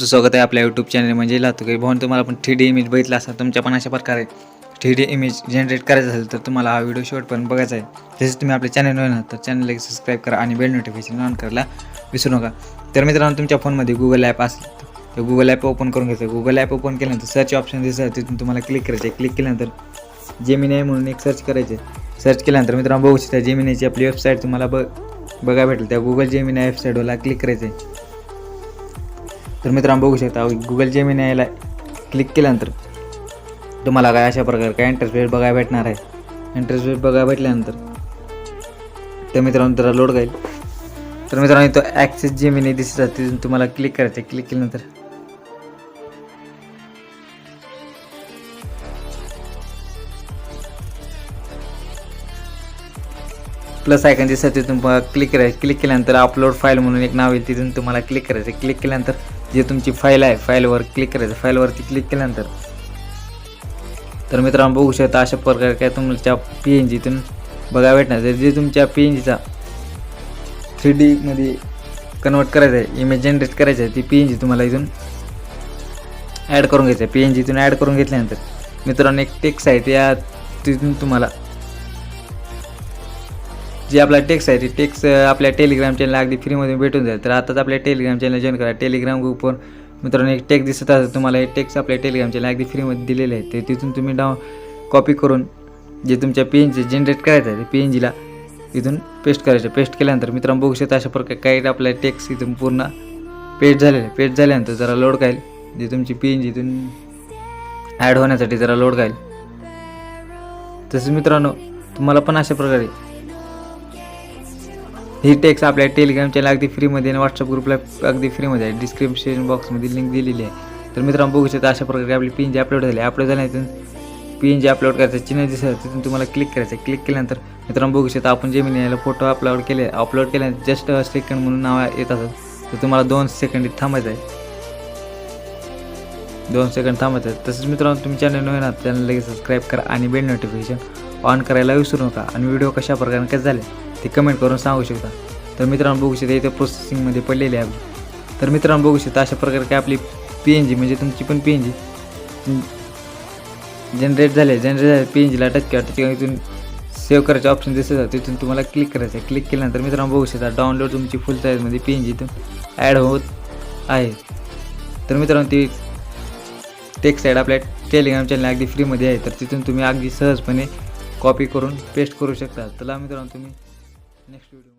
तुमचं स्वागत आहे आपल्या यूट्यूब चॅनल म्हणजे लातू काही भाऊन तुम्हाला पण थ्री डी इमेज बघितला असा तुमच्या पण अशा प्रकारे थ्री डी इमेज जनरेट करायचं असेल तर तुम्हाला हा व्हिडिओ शेवटपर्यंत बघायचा आहे. तसेच तुम्ही आपल्या चॅनल आहात तर चॅनलला सबस्क्राईब करा आणि बेल नोटिफिकेशन ऑन करायला विसरू नका. तर मित्रांनो तुमच्या फोनमध्ये गुगल ॲप असेल तर गुगल ॲप ओपन करून घ्यायचं. गुगल ॲप ओपन केल्यानंतर सर्च ऑप्शन दिसतं तिथून तुम्हाला क्लिक करायचं आहे. क्लिक केल्यानंतर जेमिनाय म्हणून एक सर्च करायचे सर्च केल्यानंतर मित्रांनो बघू शकता जेमिनीची आपली वेबसाईट तुम्हाला बघ बघा भेटेल. त्या गुगल जेमिनी वेबसाईटला क्लिक करायचं आहे. तर मित्रांनो बघू शकता गुगल जेमिनी यायला क्लिक केल्यानंतर तुम्हाला काय अशा प्रकारे काय इंटरफेस बघायला भेटणार आहे. इंटरफेस बघायला भेटल्यानंतर तर मित्रांनो त्याला लोड जाईल तर मित्रांनो इथं ॲक्सेस जेमिनी दिसत तिथून तुम्हाला क्लिक करायचं आहे. क्लिक केल्यानंतर प्लस आयकन दिसत तुम्हाला क्लिक करायचं क्लिक केल्यानंतर अपलोड फाईल म्हणून एक नाव आहे तिथून तुम्हाला क्लिक करायचं. क्लिक केल्यानंतर जे तुमची फाईल आहे फाईलवर क्लिक करायचं. फाईलवरती क्लिक केल्यानंतर. तर मित्रांनो बघू शकता अशा प्रकारे काय तुमच्या पी एन जीतून बघा भेटणार. जर जे तुमच्या पी एन जीचा थ्री डीमध्ये कन्वर्ट करायचं आहे इमेज जनरेट करायचं आहे ती पी एन जी तुम्हाला इथून ॲड करून घ्यायचं आहे. पी एन जीतून ॲड करून घेतल्यानंतर मित्रांनो एक टेक्स आहे त्या तिथून तुम्हाला जे आपला टेक्स आहे ते टेक्स आपल्या टेलिग्राम चॅनल अगदी फ्रीमध्ये भेटून जाईल. तर आताच आपल्या टेलिग्राम चॅनल जॉईन करा. टेलिग्राम ग्रुपवर मित्रांनो एक टेक्स दिसत असेल तुम्हाला हे टेक्स आपल्या टेलिग्राम चॅनल अगदी फ्रीमध्ये दिलेले आहे. ते तिथून तुम्ही डाऊन कॉपी करून जे तुमच्या पी एन जी जनरेट करायचं आहे ते पी एन जीला इथून पेस्ट करायचं पेस्ट केल्यानंतर मित्रांनो बघू शकता अशा प्रकारे काही आपल्या टेक्स इथून पूर्ण पेस्ट झालेलं आहे. पेस्ट झाल्यानंतर जरा लोड काईल जे तुमची पी एन जी इथून ॲड होण्यासाठी जरा लोड काईल तसेच मित्रांनो तुम्हाला पण अशा प्रकारे ही टेक्स आपल्या टेलिग्राम चॅनल अगदी फ्रीमध्ये आणि व्हॉट्सअप ग्रुपला अगदी फ्रीमध्ये आहे. डिस्क्रिप्शन बॉक्समध्ये लिंक दिलेली आहे. तर मित्रांनो बघू शकता अशा प्रकारे आपली पी एन जी अपलोड झाली अपलोड झाल्यानंतर पी एन जी अपलोड करायचं चिन्ह दिसतं तिथून तुम्हाला क्लिक करायचं क्लिक केल्यानंतर मित्रांनो बघू शकता आपण जे मी फोटो अपलोड केले अपलोड केल्यानंतर जस्ट सेकंड म्हणून नाव येत असतात तर तुम्हाला दोन सेकंड थांबायचं आहे. दोन सेकंड थांबायचं आहे. तसंच मित्रांनो तुम्ही चॅनल नवीन आहात चॅनल लगेच सबस्क्राईब करा आणि बेल नोटिफिकेशन ऑन करायला विसरू नका. आणि व्हिडिओ कशा प्रकारे कसे झाले? ते कमेंट करून सांगू शकता. तर मित्रांनो बघू शकता इथे प्रोसेसिंगमध्ये पडलेली आहे तर मित्रांनो बघू शकता अशा प्रकारे काय आपली पी एन जी म्हणजे तुमची पण पी एन जी जनरेट झाले जनरेट झाले पी एन जीला टच केला त्याच्या इथून सेव्ह करायचे ऑप्शन दिसत तिथून तुम्हाला क्लिक करायचं आहे. क्लिक केल्यानंतर मित्रांनो बघू शकता डाउनलोड तुमची फुल साईजमध्ये पी एन जी इथून ॲड होत आहे. तर मित्रांनो ती टेक्स्ट साईड आपल्या टेलिग्राम चॅनल अगदी फ्रीमध्ये आहे. तर तिथून तुम्ही अगदी सहजपणे कॉपी करून पेस्ट करू शकता. तर मित्रांनो तुम्ही नेक्स्ट व्हिडिओ